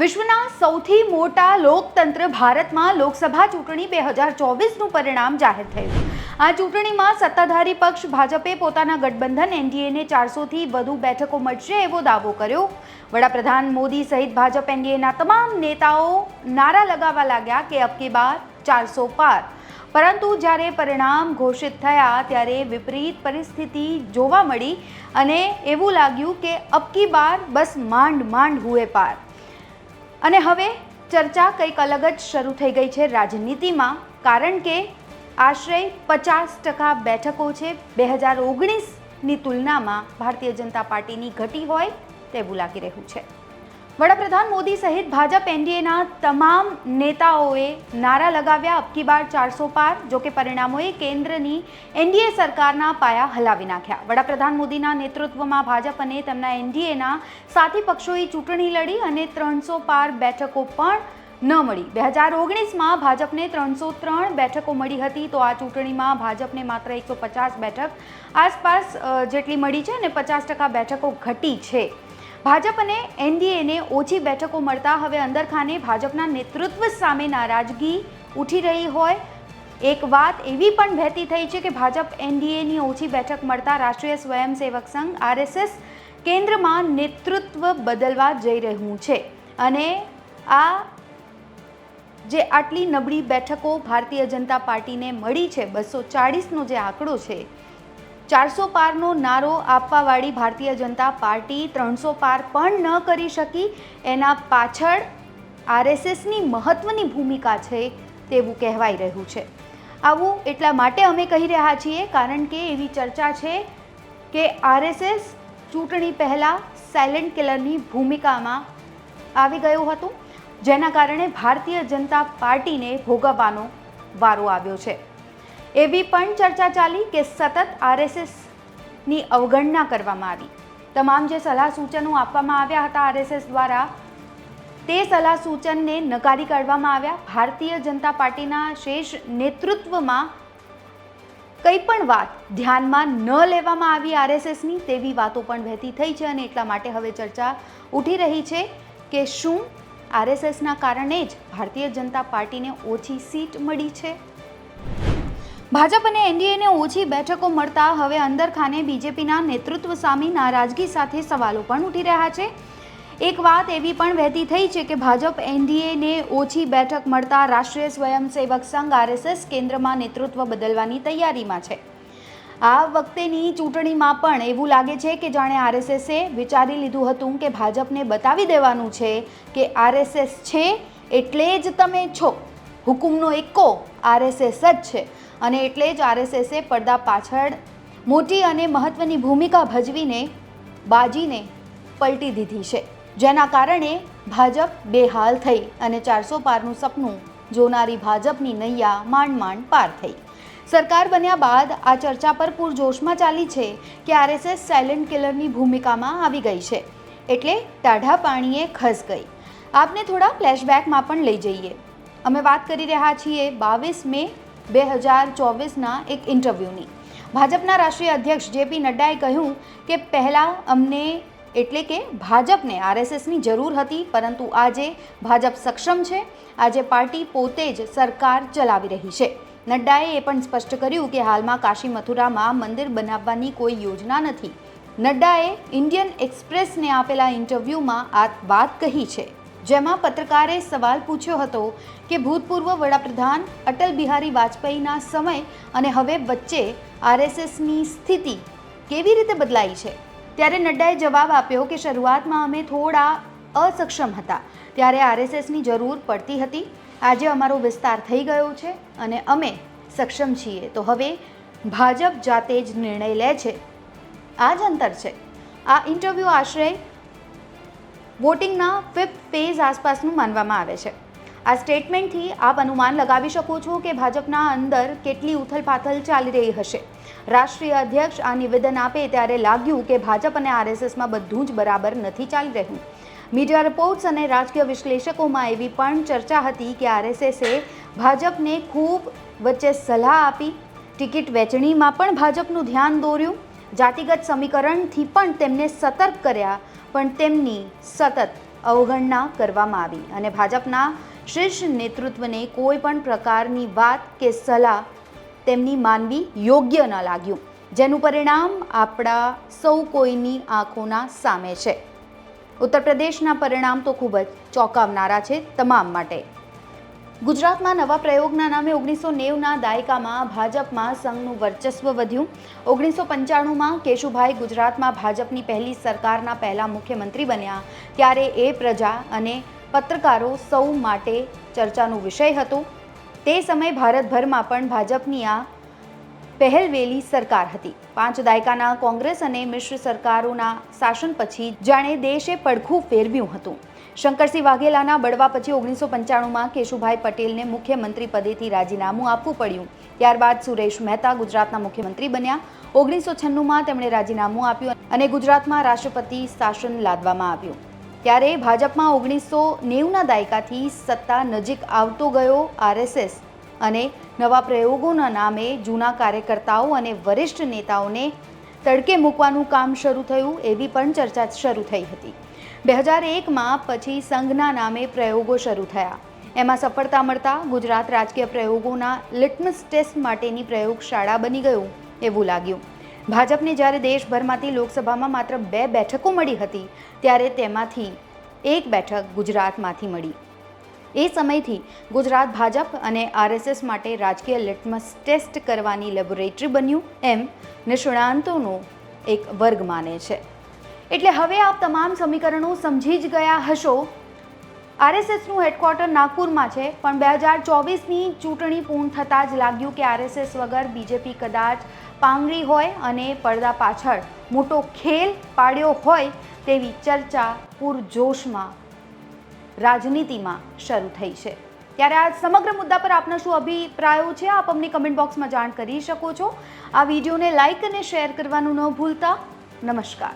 વિશ્વના સૌથી મોટા લોકતંત્ર ભારતમાં લોકસભા ચૂંટણી બે હજાર ચોવીસનું પરિણામ જાહેર થયું. આ ચૂંટણીમાં સત્તાધારી પક્ષ ભાજપે પોતાના ગઠબંધન એનડીએને ચારસોથી વધુ બેઠકો મળશે એવો દાવો કર્યો. વડાપ્રધાન મોદી સહિત ભાજપ એનડીએના તમામ નેતાઓ નારા લગાવવા લાગ્યા કે અબકી બાર ચારસો પાર. પરંતુ જ્યારે પરિણામ ઘોષિત થયા ત્યારે વિપરીત પરિસ્થિતિ જોવા મળી અને એવું લાગ્યું કે અબકી બાર બસ માંડ માંડ હુએ પાર. અને હવે ચર્ચા કંઈક અલગ જ શરૂ થઈ ગઈ છે રાજનીતિમાં, કારણ કે આશરે પચાસ ટકા બેઠકો છે બે હજાર ઓગણીસની તુલનામાં ભારતીય જનતા પાર્ટીની ઘટી હોય તેવું લાગી રહ્યું છે. વડાપ્રધાન મોદી સહિત ભાજપ એનડીએના તમામ નેતાઓએ નારા લગાવ્યા, અબકી બાર ચારસો પાર જોકે પરિણામોએ કેન્દ્રની એનડીએ સરકારના પાયા હલાવી નાખ્યા. વડાપ્રધાન મોદીના નેતૃત્વમાં ભાજપ અને તેમના એનડીએના સાથી પક્ષોએ ચૂંટણી લડી અને ત્રણસો પાર બેઠકો પણ ન મળી. બે હજાર ઓગણીસમાં ભાજપને ત્રણસો ત્રણ બેઠકો મળી હતી, તો આ ચૂંટણીમાં ભાજપને માત્ર એકસો પચાસ બેઠક આસપાસ જેટલી મળી છે અને પચાસ ટકા બેઠકો ઘટી છે. ભાજપ અને એનડીએને ઓછી બેઠકો મળતા હવે અંદરખાને ભાજપના નેતૃત્વ સામે નારાજગી ઉઠી રહી હોય. એક વાત એવી પણ વહેતી થઈ છે કે ભાજપ એનડીએની ઓછી બેઠક મળતા રાષ્ટ્રીય સ્વયંસેવક સંઘ આરએસએસ કેન્દ્રમાં નેતૃત્વ બદલવા જઈ રહ્યું છે. અને આ જે આટલી નબળી બેઠકો ભારતીય જનતા પાર્ટીને મળી છે, બસો ચાળીસનો જે આંકડો છે ચારસો પારનો નારો આપવાવાળી ભારતીય જનતા પાર્ટી ત્રણસો પાર પણ ન કરી શકી. એના પાછળ આરએસએસની મહત્ત્વની ભૂમિકા છે તેવું કહેવાઈ રહ્યું છે. આવું એટલા માટે અમે કહી રહ્યા છીએ કારણ કે એવી ચર્ચા છે કે આરએસએસ ચૂંટણી પહેલાં સાયલેન્ટ કિલરની ભૂમિકામાં આવી ગયું હતું, જેના કારણે ભારતીય જનતા પાર્ટીને ભોગવવાનો વારો આવ્યો છે. એવી પણ ચર્ચા ચાલી કે સતત આરએસએસની અવગણના કરવામાં આવી. તમામ જે સલાહ સૂચનો આપવામાં આવ્યા હતા આરએસએસ દ્વારા, તે સલાહ સૂચનને નકારી કાઢવામાં આવ્યા. ભારતીય જનતા પાર્ટીના શેષ નેતૃત્વમાં કંઈ પણ વાત ધ્યાનમાં ન લેવામાં આવી આરએસએસની, તેવી વાતો પણ વહેતી થઈ છે અને એટલા માટે હવે ચર્ચા ઉઠી રહી છે કે શું આરએસએસના કારણે જ ભારતીય જનતા પાર્ટીને ઓછી સીટ મળી છે? ભાજપ અને એનડીએને ઓછી બેઠકો મળતા હવે અંદરખાને બીજેપીના નેતૃત્વ સામે નારાજગી સાથે સવાલો પણ ઉઠી રહ્યા છે. એક વાત એવી પણ વહેતી થઈ છે કે ભાજપ એનડીએને ઓછી બેઠક મળતા રાષ્ટ્રીય સ્વયંસેવક સંઘ આરએસએસ કેન્દ્રમાં નેતૃત્વ બદલવાની તૈયારીમાં છે. આ વખતેની ચૂંટણીમાં પણ એવું લાગે છે કે જાણે આરએસએસે વિચારી લીધું હતું કે ભાજપને બતાવી દેવાનું છે કે આરએસએસ છે એટલે જ તમે છો. હુકુમનો એકો આરએસએસ જ છે. અને એટલે જ આરએસએસે પડદા પાછળ મોટી અને મહત્ત્વની ભૂમિકા ભજવીને બાજીને પલટી દીધી છે. જેના કારણે ભાજપ બેહાલ થઈ અને ચારસો પારનું સપનું જોનારી ભાજપની નૈયા માંડ માંડ પાર થઈ. સરકાર બન્યા બાદ આ ચર્ચા પર પૂરજોશમાં ચાલી છે કે આરએસએસ સાયલેન્ટ કિલરની ભૂમિકામાં આવી ગઈ છે. એટલે ટાઢા પાણીએ ખસ ગઈ. આપને થોડા ફ્લેશબેકમાં પણ લઈ જઈએ. અમે વાત કરી રહ્યા છીએ બાવીસ મે બે હજાર ચોવીસના એક ઇન્ટરવ્યૂની. ભાજપના રાષ્ટ્રીય અધ્યક્ષ જેપી નડ્ડાએ કહ્યું કે પહેલાં અમને એટલે કે ભાજપને આરએસએસની જરૂર હતી, પરંતુ આજે ભાજપ સક્ષમ છે. આજે પાર્ટી પોતે જ સરકાર ચલાવી રહી છે. નડ્ડાએ એ પણ સ્પષ્ટ કર્યું કે હાલમાં કાશી મથુરામાં મંદિર બનાવવાની કોઈ યોજના નથી. નડ્ડાએ ઇન્ડિયન એક્સપ્રેસને આપેલા ઇન્ટરવ્યૂમાં આ વાત કહી છે. જેમાં પત્રકારે સવાલ પૂછ્યો હતો કે ભૂતપૂર્વ વડાપ્રધાન અટલ બિહારી વાજપેયીના સમય અને હવે વચ્ચે આરએસએસની સ્થિતિ કેવી રીતે બદલાઈ છે? ત્યારે નડ્ડાએ જવાબ આપ્યો કે શરૂઆતમાં અમે થોડા અસક્ષમ હતા. ત્યારે આરએસએસની જરૂર પડતી હતી. આજે અમારો વિસ્તાર થઈ ગયો છે અને અમે સક્ષમ છીએ. તો હવે ભાજપ જાતે જ નિર્ણય લે છે. આ જ અંતર છે. આ ઇન્ટરવ્યૂ આશરે વોટિંગના ફિફ્થ ફેઝ આસપાસનું માનવામાં આવે છે. આ સ્ટેટમેન્ટથી આપ અનુમાન લગાવી શકો છો કે ભાજપના અંદર કેટલી ઉથલપાથલ ચાલી રહી હશે. રાષ્ટ્રીય અધ્યક્ષ આ નિવેદન આપે ત્યારે લાગ્યું કે ભાજપ અને આરએસએસમાં બધું જ બરાબર નથી ચાલી રહ્યું. મીડિયા રિપોર્ટ્સ અને રાજકીય વિશ્લેષકોમાં એવી પણ ચર્ચા હતી કે આરએસએસે ભાજપને ખૂબ વચ્ચે સલાહ આપી, ટિકિટ વહેંચણીમાં પણ ભાજપનું ધ્યાન દોર્યું, જાતિગત સમીકરણથી પણ તેમને સતર્ક કર્યા પણ તેમની સતત અવગણના કરવામાં આવી અને ભાજપના શીર્ષ નેતૃત્વને કોઈ પણ પ્રકારની વાત કે સલાહ તેમની માનવી યોગ્ય ન લાગ્યું, જેનું પરિણામ આપણા સૌ કોઈની આંખોના સામે છે. ઉત્તર પ્રદેશના પરિણામ તો ખૂબ જ ચોંકાવનારા છે તમામ માટે. ગુજરાતમાં નવા પ્રયોગના નામે ઓગણીસો નેવના દાયકામાં ભાજપમાં સંઘનું વર્ચસ્વ વધ્યું. ઓગણીસો પંચાણુંમાં કેશુભાઈ ગુજરાતમાં ભાજપની પહેલી સરકારના પહેલા મુખ્યમંત્રી બન્યા. ત્યારે એ પ્રજા અને પત્રકારો સૌ માટે ચર્ચાનો વિષય હતો. તે સમયે ભારતભરમાં પણ ભાજપની આ પહેલવેલી સરકાર હતી. પાંચ દાયકાના કોંગ્રેસ અને મિશ્ર સરકારોના શાસન પછી જાણે દેશે પડખું ફેરવ્યું હતું. શંકરસિંહ વાઘેલાના બળવા પછી ઓગણીસો પંચાણુંમાં કેશુભાઈ પટેલને મુખ્યમંત્રી પદેથી રાજીનામું આપવું પડ્યું. ત્યારબાદ સુરેશ મહેતા ગુજરાતના મુખ્યમંત્રી બન્યા. ઓગણીસો છન્નુંમાં તેમણે રાજીનામું આપ્યું અને ગુજરાતમાં રાષ્ટ્રપતિ શાસન લાદવામાં આવ્યું. ત્યારે ભાજપમાં ઓગણીસો નેવુંના દાયકાથી સત્તા નજીક આવતો ગયો આરએસએસ અને નવા પ્રયોગોના નામે જૂના કાર્યકર્તાઓ અને વરિષ્ઠ નેતાઓને તડકે મૂકવાનું કામ શરૂ થયું એવી પણ ચર્ચા શરૂ થઈ હતી. બે હજાર એકમાં પછી સંઘના નામે પ્રયોગો શરૂ થયા. એમાં સફળતા મળતા ગુજરાત રાજકીય પ્રયોગોના લિટમસ ટેસ્ટ માટેની પ્રયોગશાળા બની ગયું એવું લાગ્યું. ભાજપને જ્યારે દેશભરમાંથી લોકસભામાં માત્ર બે બેઠકો મળી હતી, ત્યારે તેમાંથી એક બેઠક ગુજરાતમાંથી મળી. એ સમયથી ગુજરાત ભાજપ અને આરએસએસ માટે રાજકીય લિટમસ ટેસ્ટ કરવાની લેબોરેટરી બન્યું એમ નિષ્ણાંતોનો એક વર્ગ માને છે. એટલે હવે આપ તમામ સમીકરણો સમજી જ ગયા હશો. આરએસએસનું હેડક્વાર્ટર નાગપુરમાં છે, પણ બે હજાર ચોવીસની ચૂંટણી પૂર્ણ થતાં જ લાગ્યું કે આરએસએસ વગર બીજેપી કદાચ પાંગળી હોય અને પડદા પાછળ મોટો ખેલ પાડ્યો હોય તેવી ચર્ચા પૂરજોશમાં રાજનીતિમાં શરૂ થઈ છે. ત્યારે આ સમગ્ર મુદ્દા પર આપના શું અભિપ્રાયો છે, આપ અમને કમેન્ટ બોક્સમાં જાણ કરી શકો છો. આ વિડીયોને લાઇક અને શેર કરવાનું ન ભૂલતા. નમસ્કાર.